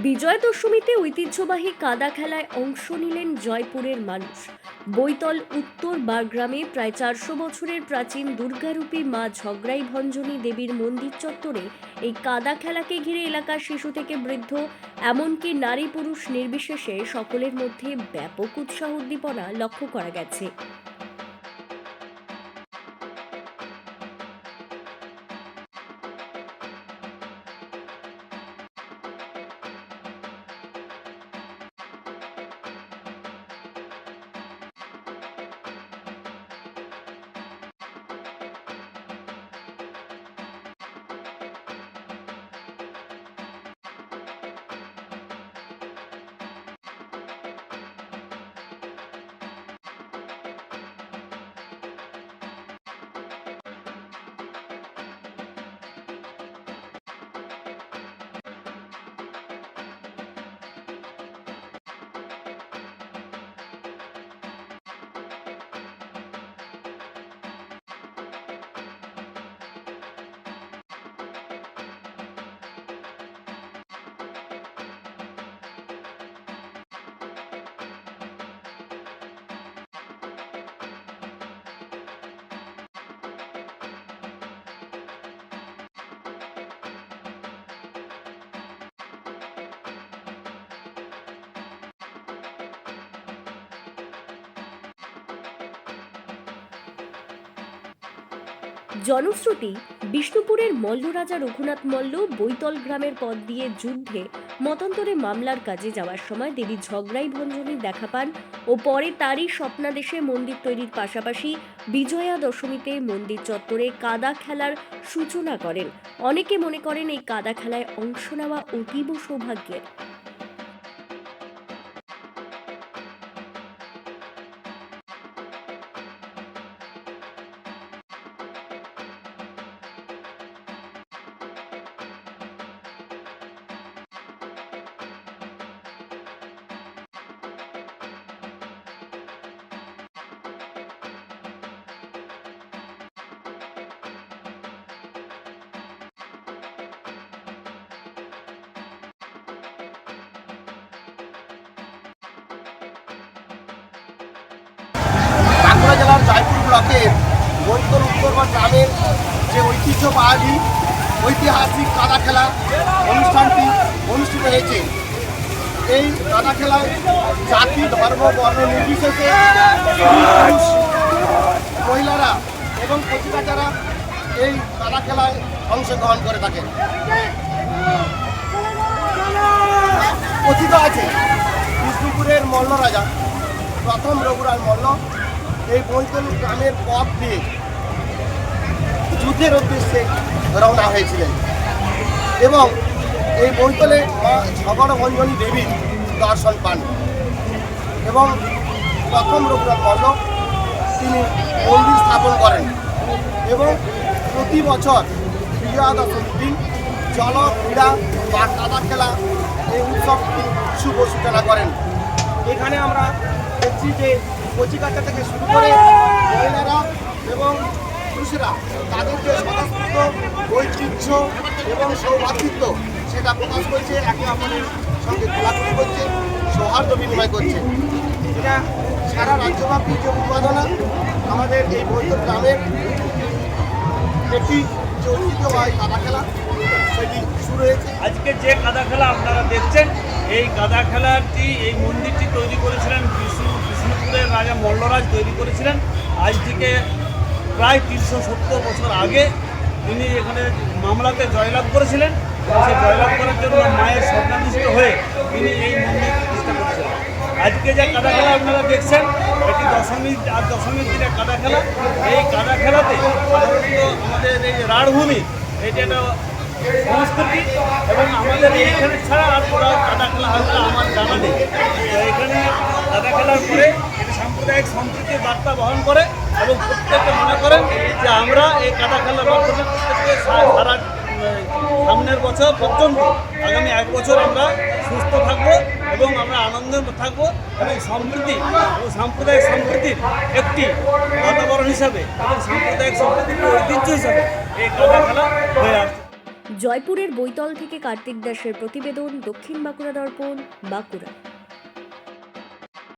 বিজয় দশমীতে ঐতিহ্যবাহী কাদা খেলায় অংশ নিলেন জয়পুরের মানুষ। বৈতল উত্তর বারগ্রামে প্রায় চারশো বছরের প্রাচীন দুর্গারূপী মা ঝগড়াই ভঞ্জনী দেবীর মন্দির চত্বরে এই কাদা খেলাকে ঘিরে এলাকার শিশু থেকে বৃদ্ধ, এমনকি নারী পুরুষ নির্বিশেষে সকলের মধ্যে ব্যাপক উৎসাহ উদ্দীপনা লক্ষ্য করা গেছে। জনশ্রুতি, বিষ্ণুপুরের মল্লরাজা রঘুনাথ মল্ল বৈতল গ্রামের পথ দিয়ে যুদ্ধে মতান্তরে মামলার কাজে যাওয়ার সময় দেবী ঝগড়াই ভঞ্জনী দেখা পান ও পরে তারই স্বপ্নাদেশে মন্দির তৈরির পাশাপাশি বিজয়া দশমীতে মন্দির চত্বরে কাদা খেলার সূচনা করেন। অনেকে মনে করেন এই কাদা খেলায় অংশ নেওয়া অতীব সৌভাগ্যের। ব্লকের বৈতল উত্তরবঙ্গ গ্রামের যে ঐতিহ্যবাহী, ঐতিহাসিক কাদা খেলা অনুষ্ঠানটি অনুষ্ঠিত হয়েছে। এই কাদা খেলায় জাতি ধর্ম বর্ণ নির্বিশেষে মহিলারা এবং কচিকাচারা এই কাদা খেলায় অংশগ্রহণ করে থাকেন। কথিত আছে। বিষ্ণুপুরের মল্ল রাজা, প্রথম রঘুরাজ মল্ল এই বৈতল গ্রামের পথ দিয়ে যুদ্ধের উদ্দেশ্যে রওনা হয়েছিলেন। এবং এই বৈতলে মা ঝগড় ভঞ্জনী দেবীর দর্শন পান। এবং প্রথম রঘুরাজ মল্ল তিনি মন্দির স্থাপন করেন এবং প্রতি বছর বিজয়া দশমীর দিন জল, ক্রীড়া বা কাদা খেলা এই উৎসবটি শুভ সূচনা করেন। এখানে আমরা দেখছি যে কচিকাচা থেকে শুরু করে মহিলারা এবং পুরুষেরা, তাদের যে স্বতঃস্ফূর্ত ঐতিহ্য এবং সৌভাতৃত্ব সেটা প্রকাশ করছে, একে অপরের সঙ্গে খোলাখুলি করছে, সৌহার্দ্য বিনিময় করছে। এটা সারা রাজ্যব্যাপী যে উন্মাদনা আমাদের এই বৈদ্য গ্রামের একটি যে হয় কাদা খেলা, সেটি শুরু হয়েছে। আজকে যে কাদা খেলা আপনারা দেখছেন, এই কাদা খেলাটি, এই মন্দিরটি তৈরি করেছিলেন বিষ্ণু বিষ্ণুপুরের রাজা মল্লরাজ তৈরি করেছিলেন। আজ থেকে প্রায় তিনশো সত্তর বছর আগে তিনি এখানে মামলাতে জয়লাভ করেছিলেন। সেই জয়লাভ করার জন্য মায়ের স্বপ্নাদিষ্ট হয়ে তিনি এই মন্দির প্রতিষ্ঠা করেছিলেন। আজকে যে কাদা খেলা আপনারা দেখছেন, এটি দশমী আর দশমীর দিনে কাদা খেলা এই কাদা খেলাতে আমাদের এই রাঢ়ভূমি, এটি একটা সংস্কৃতি এবং আমাদের এইখানে ছাড়া আর কোথাও কাদা খেলা হয়তো আমার জানা নেই। এখানে কাদা খেলার পরে সাম্প্রদায়িক সম্প্রীতির বার্তা বহন করে এবং প্রত্যেকে মনে করেন যে আমরা এই কাদা খেলার মাধ্যমে প্রত্যেককে সারা সামনের বছর পর্যন্ত, আগামী এক বছর আমরা সুস্থ থাকব এবং আমরা আনন্দে থাকব এবং সম্প্রীতি, এবং সাম্প্রদায়িক সম্প্রীতির একটি বাতাবরণ হিসাবে এবং সাম্প্রদায়িক সম্প্রীতির ঐতিহ্য হিসাবে এই কাদা খেলা হয়ে আসছে। জয়পুরের বৈতল থেকে কার্তিক দাসের প্রতিবেদন দক্ষিণ বাঁকুড়া দর্পণ বাঁকুড়া।